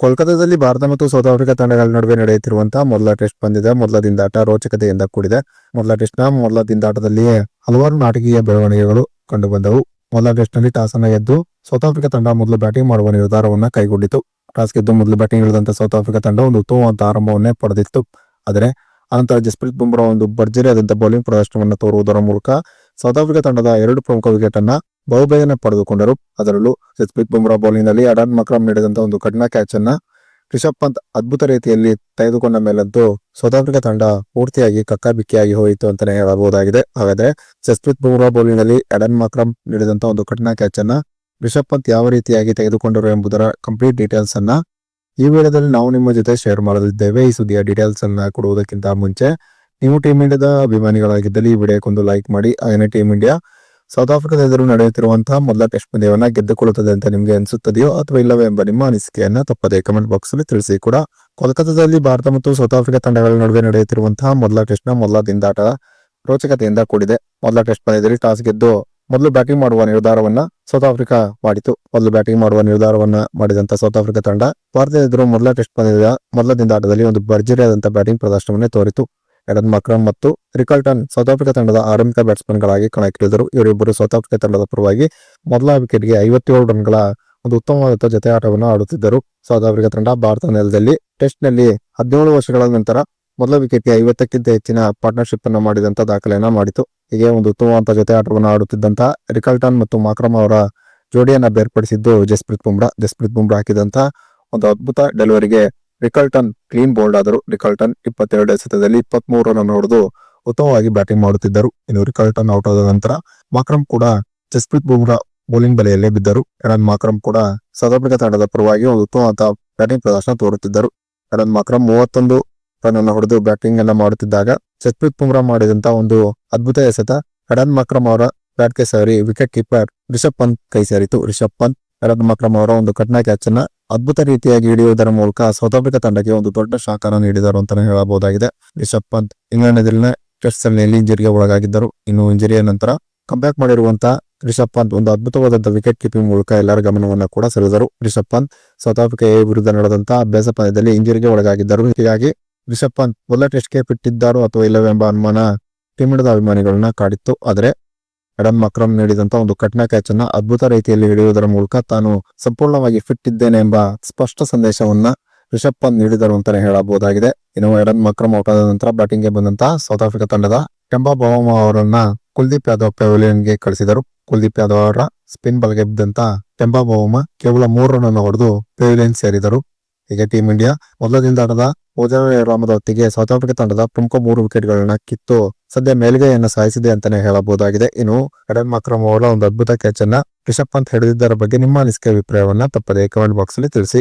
ಕೋಲ್ಕತಾದಲ್ಲಿ ಭಾರತ ಮತ್ತು south Africa ತಂಡಗಳ ನಡುವೆ ನಡೆಯುತ್ತಿರುವಂತಹ ಮೊದಲ ಟೆಸ್ಟ್ ಬಂದಿದೆ. ಮೊದಲ ದಿಂದಾಟ ರೋಚಕತೆಯಿಂದ ಕೂಡಿದೆ. ಮೊದಲ ಟೆಸ್ಟ್ನ ಮೊದಲ ದಿಂದಾಟದಲ್ಲಿ ಹಲವಾರು ನಾಟಕೀಯ ಬೆಳವಣಿಗೆಗಳು ಕಂಡು ಬಂದವು ಮೊದಲ ಟೆಸ್ಟ್ನಲ್ಲಿ ಟಾಸ್ ಅನ್ನ ಗೆದ್ದು ಸೌತ್ ಆಫ್ರಿಕಾ ತಂಡ ಮೊದಲು ಬ್ಯಾಟಿಂಗ್ ಮಾಡುವ ನಿರ್ಧಾರವನ್ನ ಕೈಗೊಂಡಿತು. ಟಾಸ್ ಗೆದ್ದು ಮೊದಲು ಬ್ಯಾಟಿಂಗ್ ಇಳಿದಂತ ಸೌತ್ ಆಫ್ರಿಕಾ ತಂಡ ಒಂದು ಉತ್ತಮವಾದ ಆರಂಭವನ್ನೇ ಪಡೆದಿತ್ತು. ಆದರೆ ಅನಂತರ ಜಸ್ಪ್ರೀತ್ ಬುಮ್ರಾ ಒಂದು ಭರ್ಜರಿಯಾದಂತಹ ಬೌಲಿಂಗ್ ಪ್ರದರ್ಶನವನ್ನು ತೋರುವುದರ ಮೂಲಕ ಸೌತ್ ಆಫ್ರಿಕಾ ತಂಡದ ಎರಡು ಪ್ರಮುಖ ವಿಕೆಟ್ ಅನ್ನ ಬಹುಬೇಗನೆ ಪಡೆದುಕೊಂಡರು. ಅದರಲ್ಲೂ ಜಸ್ಪ್ರೀತ್ ಬುಮ್ರಾ ಬೌಲಿಂಗ್ನಲ್ಲಿ ಅಡಾನ್ ಮಕ್ರಮ್ ನೀಡಿದಂತಹ ಒಂದು ಕಠಿಣ ಕ್ಯಾಚ್ ಅನ್ನ ರಿಷಬ್ ಪಂತ್ ಅದ್ಭುತ ರೀತಿಯಲ್ಲಿ ತೆಗೆದುಕೊಂಡ ಮೇಲಂತೂ ಸೌತ್ ಆಫ್ರಿಕಾ ತಂಡ ಪೂರ್ತಿಯಾಗಿ ಕಕ್ಕಾಬಿಕ್ಕಿಯಾಗಿ ಹೋಯಿತು ಅಂತಾನೆ ಹೇಳಬಹುದಾಗಿದೆ. ಹಾಗಾದ್ರೆ ಜಸ್ಪ್ರೀತ್ ಬುಮ್ರಾ ಬೌಲಿಂಗ್ನಲ್ಲಿ ಅಡನ್ ಮಕ್ರಮ್ ನೀಡಿದಂತಹ ಒಂದು ಕಠಿಣ ಕ್ಯಾಚ್ ಅನ್ನ ರಿಷಬ್ ಪಂತ್ ಯಾವ ರೀತಿಯಾಗಿ ತೆಗೆದುಕೊಂಡರು ಎಂಬುದರ ಕಂಪ್ಲೀಟ್ ಡೀಟೇಲ್ಸ್ ಅನ್ನ ಈ ವಿಡಿಯೋದಲ್ಲಿ ನಾವು ನಿಮ್ಮ ಜೊತೆ ಶೇರ್ ಮಾಡಲಿದ್ದೇವೆ. ಈ ಸುದ್ದಿಯ ಡೀಟೇಲ್ಸ್ ಅನ್ನ ಕೊಡುವುದಕ್ಕಿಂತ ಮುಂಚೆ ನೀವು ಟೀಮ್ ಇಂಡಿಯಾದ ಅಭಿಮಾನಿಗಳಾಗಿದ್ದಲ್ಲಿ ಈ ವಿಡಿಯೋಕ್ಕೊಂದು ಲೈಕ್ ಮಾಡಿ ಹಾಗೆ ಟೀಮ್ ಇಂಡಿಯಾ ಸೌತ್ ಆಫ್ರಿಕಾದ ಎದುರು ನಡೆಯುತ್ತಿರುವಂತಹ ಮೊದಲ ಟೆಸ್ಟ್ ಪಂದ್ಯವನ್ನ ಗೆದ್ದುಕೊಳ್ಳುತ್ತದೆ ಅಂತ ನಿಮಗೆ ಅನಿಸುತ್ತದೆಯೋ ಅಥವಾ ಇಲ್ಲವೇ ಎಂಬ ನಿಮ್ಮ ಅನಿಸಿಕೆಯನ್ನ ತಪ್ಪದೆ ಕಮೆಂಟ್ ಬಾಕ್ಸ್ ಅಲ್ಲಿ ತಿಳಿಸಿ ಕೂಡ. ಕೋಲ್ಕತ್ತಾದಲ್ಲಿ ಭಾರತ ಮತ್ತು ಸೌತ್ ಆಫ್ರಿಕಾ ತಂಡಗಳ ನಡುವೆ ನಡೆಯುತ್ತಿರುವಂತಹ ಮೊದಲ ಟೆಸ್ಟ್ನ ಮೊದಲ ದಿಂದಾಟ ರೋಚಕತೆಯಿಂದ ಕೂಡಿದೆ. ಮೊದಲ ಟೆಸ್ಟ್ ಪಂದ್ಯದಲ್ಲಿ ಟಾಸ್ ಗೆದ್ದು ಮೊದಲು ಬ್ಯಾಟಿಂಗ್ ಮಾಡುವ ನಿರ್ಧಾರವನ್ನ ಸೌತ್ ಆಫ್ರಿಕಾ ಮಾಡಿತು. ಮೊದಲು ಬ್ಯಾಟಿಂಗ್ ಮಾಡುವ ನಿರ್ಧಾರವನ್ನ ಮಾಡಿದಂತ ಸೌತ್ ಆಫ್ರಿಕಾ ತಂಡ ಭಾರತದ ಎದುರು ಮೊದಲ ಟೆಸ್ಟ್ ಪಂದ್ಯದ ಮೊದಲ ದಿಂದಾಟದಲ್ಲಿ ಒಂದು ಭರ್ಜರಿಯಾದಂತಹ ಬ್ಯಾಟಿಂಗ್ ಪ್ರದರ್ಶನವನ್ನೇ ತೋರಿತು. ಎಡನ್ ಮಕ್ರಮ್ ಮತ್ತು ರಿಕಲ್ಟನ್ ಸೌತ್ ಆಫ್ರಿಕಾ ತಂಡದ ಆರಂಭಿಕ ಬ್ಯಾಟ್ಸ್ಮನ್ ಗಳಾಗಿ ಕಣಕ್ಕಿಳಿದರು. ಇವರಿಬ್ಬರು ಸೌತ್ ಆಫ್ರಿಕಾ ತಂಡದ ಪರವಾಗಿ ಮೊದಲ ವಿಕೆಟ್ಗೆ ಐವತ್ತೇಳು ರನ್ಗಳ ಒಂದು ಉತ್ತಮವಾದ ಜೊತೆ ಆಟವನ್ನು ಆಡುತ್ತಿದ್ದರು. ಸೌತ್ ಆಫ್ರಿಕಾ ತಂಡ ಭಾರತ ನೆಲದಲ್ಲಿ ಟೆಸ್ಟ್ನಲ್ಲಿ ಹದಿನೇಳು ವರ್ಷಗಳ ನಂತರ ಮೊದಲ ವಿಕೆಟ್ಗೆ ಐವತ್ತಕ್ಕಿಂತ ಹೆಚ್ಚಿನ ಪಾರ್ಟ್ನರ್ಶಿಪ್ ಅನ್ನು ಮಾಡಿದಂತ ದಾಖಲೆಯನ್ನ ಮಾಡಿತು. ಹೀಗೆ ಒಂದು ಉತ್ತಮವಾದ ಜೊತೆ ಆಟವನ್ನು ಆಡುತ್ತಿದ್ದಂತ ರಿಕಲ್ಟನ್ ಮತ್ತು ಮಾಕ್ರಮ್ ಅವರ ಜೋಡಿಯನ್ನ ಬೇರ್ಪಡಿಸಿದ್ದು ಜಸ್ಪ್ರೀತ್ ಬುಮ್ರಾ. ಜಸ್ಪ್ರೀತ್ ಬುಮ್ರಾ ಹಾಕಿದಂತ ಒಂದು ಅದ್ಭುತ ಡೆಲಿವರಿಗೆ ರಿಕಲ್ಟನ್ ಕ್ಲೀನ್ ಬೋಲ್ಡ್ ಆದರು ರಿಕಲ್ಟನ್ ಇಪ್ಪತ್ತೆರಡು ಎಸೆತದಲ್ಲಿ ಇಪ್ಪತ್ಮೂರು ರನ್ ಹೊಡೆದು ಉತ್ತಮವಾಗಿ ಬ್ಯಾಟಿಂಗ್ ಮಾಡುತ್ತಿದ್ದರು. ಇನ್ನು ರಿಕಲ್ಟನ್ ಔಟ್ ಆದ ನಂತರ ಮಾಕ್ರಮ್ ಕೂಡ ಜಸ್ಪ್ರೀತ್ ಬುಮ್ರಾ ಬೌಲಿಂಗ್ ಬಲೆಯಲ್ಲೇ ಬಿದ್ದರು. ಎರನ್ ಮಾಕ್ರಮ್ ಕೂಡ ಸೌತ್ ಆಫ್ರಿಕಾ ತಂಡದ ಪರವಾಗಿ ಒಂದು ಉತ್ತಮವಾದ ಬ್ಯಾಟಿಂಗ್ ಪ್ರದರ್ಶನ ತೋರುತ್ತಿದ್ದರು. ಎರನ್ ಮಾಕ್ರಮ್ ಮೂವತ್ತೊಂದು ರನ್ ಅನ್ನು ಹೊಡೆದು ಬ್ಯಾಟಿಂಗ್ ಅನ್ನು ಮಾಡುತ್ತಿದ್ದಾಗ ಜಸ್ಪ್ರೀತ್ ಬುಮ್ರಾ ಮಾಡಿದಂತ ಒಂದು ಅದ್ಭುತ ಎಸೆತ ಎರನ್ ಮಾಕ್ರಮ್ ಅವರ ಬ್ಯಾಟ್ಗೆ ಸೇರಿ ವಿಕೆಟ್ ಕೀಪರ್ ರಿಷಬ್ ಪಂತ್ ಕೈ ಸೇರಿತು. ರಿಷಬ್ ಪಂತ್, ಎರನ್ ಮಾಕ್ರಮ್ ಅವರ ಒಂದು ಕಠಿಣ ಕ್ಯಾಚ್ ಅನ್ನ ಅದ್ಭುತ ರೀತಿಯಾಗಿ ಹಿಡಿಯುವುದರ ಮೂಲಕ ಸೌತ್ ಆಫ್ರಿಕಾ ತಂಡಕ್ಕೆ ಒಂದು ದೊಡ್ಡ ಶಾಕ್ ಅನ್ನು ನೀಡಿದರು ಅಂತಾನೆ ಹೇಳಬಹುದಾಗಿದೆ. ರಿಷಬ್ ಪಂತ್ ಇಂಗ್ಲೆಂಡ್ ಟೆಸ್ಟ್ ಸರಣಿಯಲ್ಲಿ ಇಂಜರಿಗೆ ಒಳಗಾಗಿದ್ದರು. ಇನ್ನು ಇಂಜರಿಯ ನಂತರ ಕಂಬ್ಯಾಕ್ ಮಾಡಿರುವಂತಹ ರಿಷಬ್ ಪಂತ್ ಒಂದು ಅದ್ಭುತವಾದಂತಹ ವಿಕೆಟ್ ಕೀಪಿಂಗ್ ಮೂಲಕ ಎಲ್ಲರ ಗಮನವನ್ನು ಕೂಡ ಸೆಳೆದರು. Rishabh Pant South Africa A ವಿರುದ್ಧ ನಡೆದಂತಹ ಅಭ್ಯಾಸ ಪಂದ್ಯದಲ್ಲಿ ಇಂಜರಿಗೆ ಒಳಗಾಗಿದ್ದರು. ಹೀಗಾಗಿ ರಿಷಬ್ ಪಂತ್ ಮೊದಲ ಟೆಸ್ಟ್ಗೆ ಬಿಟ್ಟಿದ್ದಾರೋ ಅಥವಾ ಇಲ್ಲವೆಂಬ ಅನುಮಾನ ಟೀಮ್ ಇಂಡಿಯಾದ ಅಭಿಮಾನಿಗಳನ್ನ ಕಾಡಿತ್ತು. ಆದರೆ ಎಡನ್ ಮಕ್ರಮ್ ನೀಡಿದಂತ ಒಂದು ಕಠಿಣ ಕ್ಯಾಚ್ ಅನ್ನ ಅದ್ಭುತ ರೀತಿಯಲ್ಲಿ ಹಿಡಿಯುವುದರ ಮೂಲಕ ತಾನು ಸಂಪೂರ್ಣವಾಗಿ ಫಿಟ್ ಇದ್ದೇನೆ ಎಂಬ ಸ್ಪಷ್ಟ ಸಂದೇಶವನ್ನ ರಿಷಬ್ ಪಂತ್ ನೀಡಿದರು ಅಂತಾನೆ ಹೇಳಬಹುದಾಗಿದೆ. ಇನ್ನು ಎಡನ್ ಮಕ್ರಮ್ ಔಟ್ ಆದ ನಂತರ ಬ್ಯಾಟಿಂಗ್ಗೆ ಬಂದಂತ ಸೌತ್ ಆಫ್ರಿಕಾ ತಂಡದ ಕೆಂಬಾ ಬವಾಮ ಅವರನ್ನ ಕುಲ್ದೀಪ್ ಯಾದವ್ ಪೆವಿಲಿಯನ್ಗೆ ಕಳಿಸಿದರು. ಕುಲ್ದೀಪ್ ಯಾದವ್ ಅವರ ಸ್ಪಿನ್ ಬಲ್ಗೆ ಬಿದ್ದಂತ ಕೆಂಬಾ ಬವಾಮ ಕೇವಲ ಮೂರು ರನ್ ಅನ್ನು ಹೊಡೆದು ಪೆವಿಲಿಯನ್ ಸೇರಿದರು. ಹೀಗೆ ಟೀಂ ಇಂಡಿಯಾ ಮೊದಲ ದಿನದ ಓಜಾವೆ ರಾಮದ ಹೊತ್ತಿಗೆ ಸೌತ್ ಆಫ್ರಿಕಾ ತಂಡದ ಪ್ರಮುಖ ಮೂರು ವಿಕೆಟ್ಗಳನ್ನ ಕಿತ್ತು ಸದ್ಯ ಮೇಲ್ಗೈಯನ್ನು ಸಾಯಿಸಿದೆ ಅಂತಾನೆ ಹೇಳಬಹುದಾಗಿದೆ. ಇನ್ನು ಎಡನ್ ಮಕ್ರಮ್ ಅವರ ಒಂದು ಅದ್ಭುತ ಕ್ಯಾಚ್ ಅನ್ನ ರಿಷಬ್ ಪಂತ್ ಹಿಡಿದಿದ್ದರ ಬಗ್ಗೆ ನಿಮ್ಮ ಅನಿಸಿಕೆ ಅಭಿಪ್ರಾಯವನ್ನ ತಪ್ಪದೆ ಕಮೆಂಟ್ ಬಾಕ್ಸ್ ಅಲ್ಲಿ ತಿಳಿಸಿ.